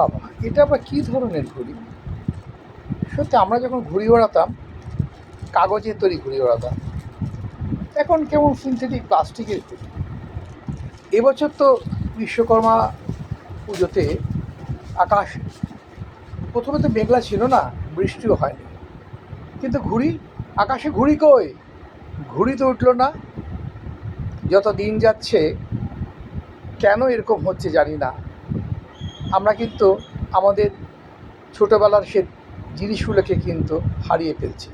বাবা, এটা আবার কী ধরনের ঘড়ি? সত্যি, আমরা যখন ঘুড়ি ওড়াতাম কাগজের তৈরি ঘুড়ি ওড়াতাম, এখন কেমন সিনথেটিক প্লাস্টিকের ঘুড়ি। এবছর তো বিশ্বকর্মা পুজোতে আকাশ, প্রথমে তো মেঘলা ছিল না, বৃষ্টিও হয়নি। কিন্তু ঘুড়ি, আকাশে ঘুড়ি কই? ঘুড়ি তো উঠল না। যত দিন যাচ্ছে, কেন এরকম হচ্ছে জানি না। আমরা কিন্তু আমাদের ছোটোবেলার সে জিনিসগুলোকে কিন্তু হারিয়ে ফেলছি।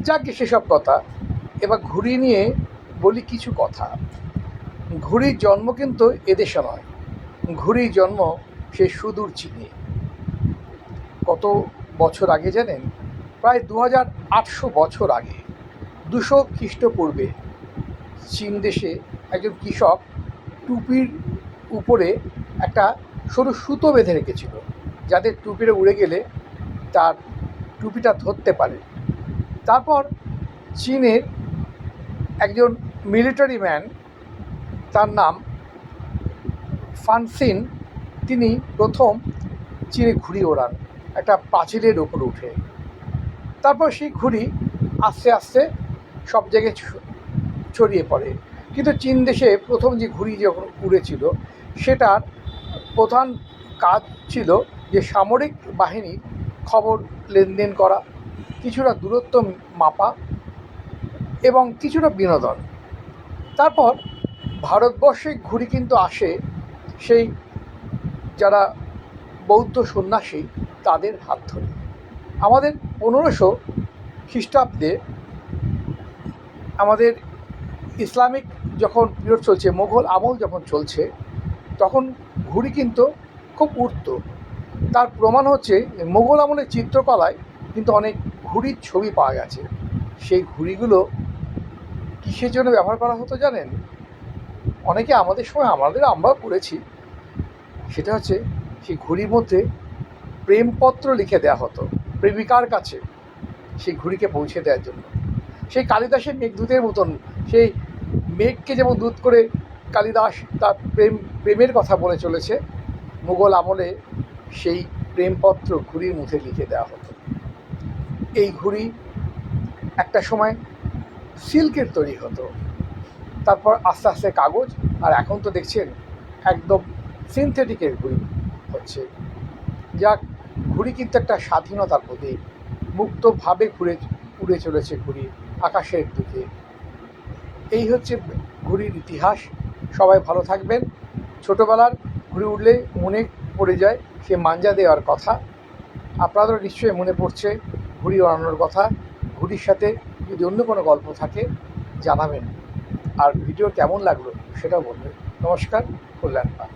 যাকে সেসব কথা। এবার ঘুড়ি নিয়ে বলি কিছু কথা। ঘুড়ির জন্ম কিন্তু এদেশে নয়। ঘুড়ির জন্ম সে সুদূর চীনে। কত বছর আগে জানেন? প্রায় দু আটশো বছর আগে। দুশো খ্রিস্টপূর্বে চীন দেশে একজন কৃষক টুপির উপরে একটা সরু সুতো বেঁধে রেখেছিল, যাতে টুপিটা উড়ে গেলে তার টুপিটা ধরতে পারে। তারপর চীনের একজন মিলিটারি ম্যান, তার নাম ফানসিন, তিনি প্রথম চীনে ঘুড়ি ওড়ান, একটা পাঁচিলের ওপর উঠে। তারপর সেই ঘুড়ি আস্তে আস্তে সব জায়গায় ছড়িয়ে পড়ে। কিন্তু চীন দেশে প্রথম যে ঘুড়ি যখন উড়েছিল, সেটার প্রধান কাজ ছিল যে সামরিক বাহিনীর খবর লেনদেন করা, কিছুটা দূরত্ব মাপা এবং কিছুটা বিনোদন। তারপর ভারতবর্ষে ঘুড়ি কিন্তু আসে সেই যারা বৌদ্ধ সন্ন্যাসী তাদের হাত ধরে। আমাদের পনেরোশো খ্রিস্টাব্দে আমাদের ইসলামিক যখন পিরিয়ড চলছে, মোঘল আমল যখন চলছে তখন ঘুড়ি কিন্তু খুব উঠত তার প্রমাণ হচ্ছে মোগল আমলের চিত্রকলায় কিন্তু অনেক ঘুড়ির ছবি পাওয়া গেছে। সেই ঘুড়িগুলো কিসের জন্য ব্যবহার করা হতো জানেন? অনেকে আমাদের সময়, আমাদের আমরাও করেছি। সেটা হচ্ছে সেই ঘুড়ির মধ্যে প্রেমপত্র লিখে দেওয়া হতো, প্রেমিকার কাছে সেই ঘুড়িকে পৌঁছে দেওয়ার জন্য। সেই কালিদাসের মেঘদূতের মতন, সেই মেঘকে যেমন দূত করে কালিদাস তার প্রেম, প্রেমের কথা বলে চলেছে। মুঘল আমলে সেই প্রেমপত্র ঘুড়ির মুখে লিখে দেওয়া হতো। এই ঘুড়ি একটা সময় সিল্কের তৈরি হতো। তারপর আস্তে আস্তে কাগজ, আর এখন তো দেখছেন একদম সিনথেটিকের ঘুড়ি হচ্ছে। যাক, ঘুড়ি কিন্তু একটা স্বাধীনতার প্রতীক। মুক্তভাবে ঘুরে, উড়ে চলেছে ঘুড়ি আকাশের দিকে। এই হচ্ছে ঘুড়ির ইতিহাস। সবাই ভালো থাকবেন। ছোটোবেলার ঘুরে উঠলে মনে পড়ে যায় সে মাঞ্জা দেওয়ার কথা। আপনাদেরও নিশ্চয়ই মনে পড়ছে ঘুড়ি ওড়ানোর কথা। ঘুড়ির সাথে যদি অন্য কোনো গল্প থাকে, জানাবেন। আর ভিডিও কেমন লাগল সেটাও বলবেন। নমস্কার, কল্যাণ পাল।